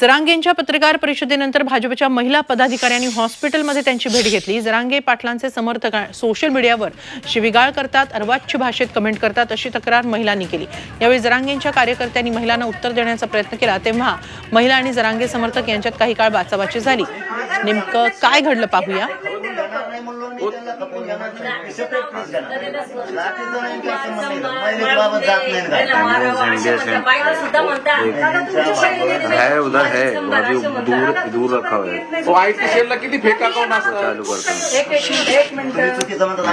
जरांगेंच्या पत्रकार परिषदेनंतर भाजपच्या महिला पदाधिकाऱ्यांनी हॉस्पिटलमध्ये त्यांची भेट घेतली. जरांगे पाटलांचे समर्थक सोशल मीडियावर शिविगाळ करतात अर्वाच्य भाषेत कमेंट करतात अशी तक्रार महिलांनी केली. यावेळी जरांगेंच्या कार्यकर्त्यांनी महिलांना उत्तर देण्याचा प्रयत्न केला. तेव्हा महिला आणि जरांगे समर्थक यांच्यात काही काळ बाचाबाची झाली. नेमकं काय घडलं पाहूया. है उधर है अभी दूर दूर रखा हुआ है तो आयटी सेलला किती फेक अकाउंट असतात चालू करता.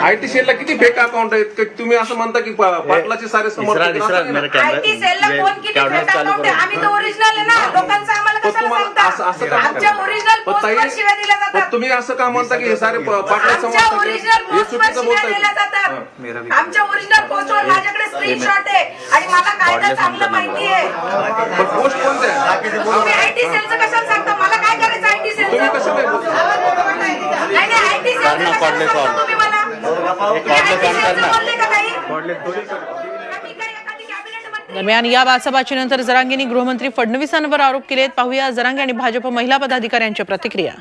आयटी सेलला किती फेक अकाउंट आहेत? की तुम्ही असं म्हणता की पा- पाटलाचे सारे समर्थक इसरा असं नाही ना? कैमरे आयटी सेलला फोन किती आहे? आम्ही तर ओरिजिनल आहे ना. असं असं सांगता का आमच्या ओरिजिनल पण ताई पोस्टवर शिव्या दिल्या पण जातात तुम्ही असं का म्हणता की हे सारे प- पाटला आमच्या समर्थक ओरिजिनल? हे पोस्टवर चुकीचं शिव्या दिल्या बोलताय जातात. आमच्या ओरिजिनल पोस्टवर माझ्याकडे स्क्रीनशॉट आहे आणि मला कायदा चांगलं माहिती आहे. पण पोस्ट कोणते? आहे? तुम्ही आयटी सेलचं कशाला सांगता? मला काय करायचं आयटी तुम्ही सेलचं? नाही नाही आयटी सेलचं कशाला सांगता तुम्ही मला? बोलले का काही मी काय एखादी कॅबिनेट मंत्री दरम्यान या बाचाबाची नंतर जरांगेंनी गृहमंत्री फडणवीसांवर आरोप केलेत. पाहूया जरांगे आणि भाजप महिला पदाधिकाऱ्यांच्या प्रतिक्रिया.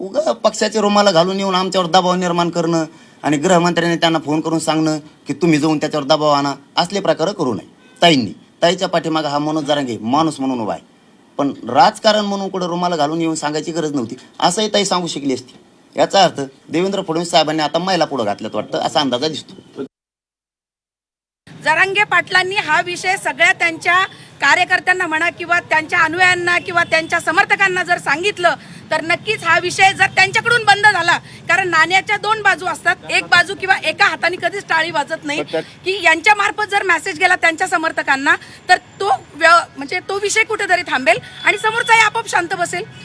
उगा पक्षाच्या रुमाला घालून येऊन आमच्यावर दबाव निर्माण करणं आणि गृहमंत्र्यांनी त्यांना फोन करून सांगणं की तुम्ही जाऊन त्याच्यावर दबाव आणा असले प्रकार करू नये. ताईंनी ताईच्या पाठीमागे हा मनोज जरांगे माणूस म्हणून उभा आहे. पण राजकारण म्हणून कुठं रुमाला घालून येऊन सांगायची गरज नव्हती असंही ताई सांगू शकली असती. याचा अर्थ देवेंद्र फडणवीस साहेबांनी आता महिला पुढे घातल्यात वाटतं असा अंदाजा दिसतो. जरांगे पाटलांनी हा विषय सगळ्या त्यांच्या कार्यकर्त्यांना म्हणा किंवा त्यांच्या अनुयायांना किंवा त्यांच्या समर्थकांना जर सांगितलं तर नक्कीच हा विषय जर त्यांच्याकडून बंद झाला कारण नाण्याच्या दोन बाजू असतात एक बाजू किंवा एका हाताने कधीच टाळी वाजत नाही की यांच्या मार्फत जर मेसेज गेला त्यांच्या समर्थकांना तर तो व्य- म्हणजे तो विषय कुठेतरी थांबेल आणि समोरचाही आपोआप शांत बसेल.